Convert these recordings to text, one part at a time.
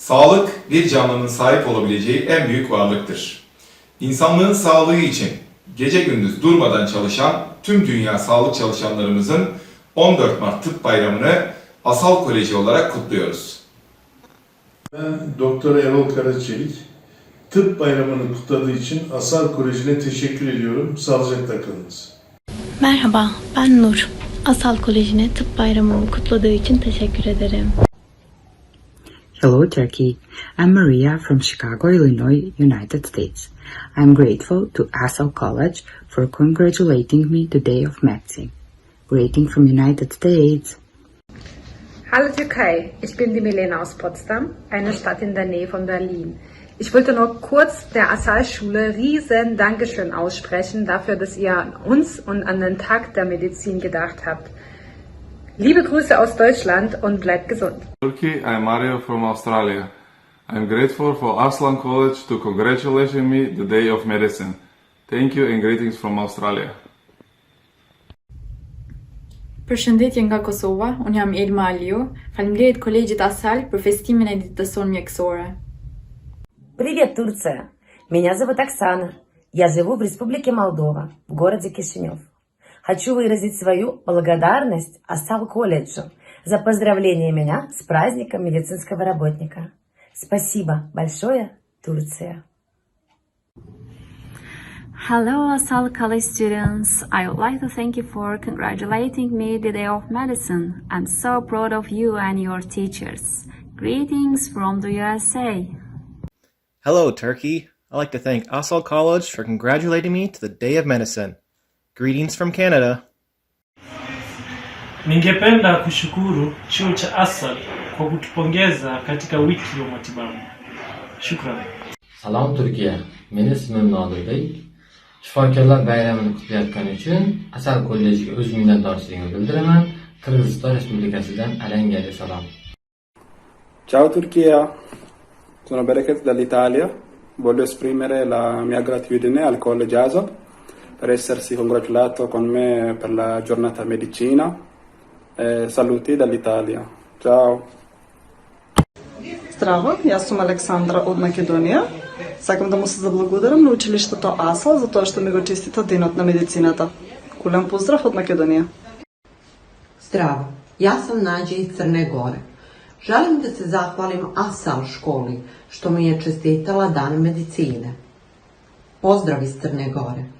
Sağlık bir canlının sahip olabileceği en büyük varlıktır. İnsanlığın sağlığı için gece gündüz durmadan çalışan tüm dünya sağlık çalışanlarımızın 14 Mart Tıp Bayramı'nı Asal Koleji olarak kutluyoruz. Ben Doktor Erol Karaçelik. Tıp bayramını kutladığı için Asal Koleji'ne teşekkür ediyorum. Sağlıcakla kalınız. Merhaba, ben Nur. Asal Koleji'ne tıp bayramımı kutladığı için teşekkür ederim. Hello, Turkey. I'm Maria from Chicago, Illinois, United States. I'm grateful to Asal College for congratulating me the Day of Medicine. Greeting from United States. Hallo Türkei, ich bin die Milena aus Potsdam, eine Stadt in der Nähe von Berlin. Ich wollte nur kurz der Assal-Schule riesen Dankeschön aussprechen dafür, dass ihr an uns und an den Tag der Medizin gedacht habt. Liebe Grüße aus Deutschland und bleibt gesund. Turkey, I'm Mario from Australia. I'm grateful for Aslan College to congratulating me the Day of Medicine. Thank you and greetings from Australia. Përshëndetje nga Kosova, unë jam Elma Aliu, faleminderit Kolegjit Asal për festimin e ditës sonë mjekësore. Привет, Турция! Меня зовут Оксана. Я живу в Республике Молдова, в городе Кишинев. Хочу выразить свою благодарность Асал колледжу за поздравление меня с праздником медицинского работника. Спасибо большое, Турция! Hello, Asal College students. I would like to thank you for congratulating me the Day of Medicine. I'm so proud of you and your teachers. Greetings from the USA. Hello, Turkey. I'd like to thank Asal College for congratulating me to the Day of Medicine. Greetings from Canada. Ningependa kushukuru chuo cha Asal kwa kutupongeza katika wiki ya matibabu. Shukran. Salom Turkiya. Meni ismim Nodir Bey. Shifokorlar bayramini kutlayotgani uchun Asal kollejiga o'z minnatdorchiligimni bildiraman. Qirg'iziston Respublikasidan alangali salom. Ciao Turchia, sono Bereket dall'Italia. Voglio esprimere la mia gratitudine al College ASA per essersi congratulato con me per la giornata medicina. E saluti dall'Italia. Ciao. Здраво, јас сум Александра од Македонија. Сакам да му се заблагодарам на училиштето АСАЛ за тоа што ми го честита денот на медицината. Голем поздрав од Македонија. Zdravo, ja sam Nađa iz Crne Gore. Želim da se zahvalim ASAL školi što mi je čestitala Dan medicine. Pozdrav iz Crne Gore.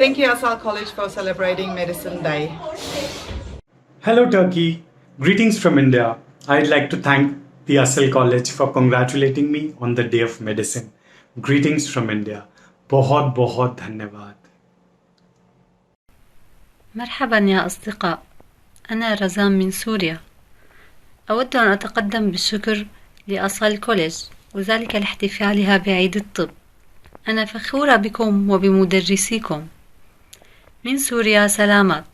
Thank you, Asal College, for celebrating Medicine Day. Hello, Turkey. Greetings from India. I'd like to thank the Asal College for congratulating me on the Day of Medicine. Greetings from India. बहुत बहुत धन्यवाद مرحبا يا أصدقاء أنا رزان من سوريا أود أن أتقدم بالشكر لأصال كوليج وذلك لاحتفالها بعيد الطب أنا فخورة بكم وبمدرسيكم من سوريا سلامات.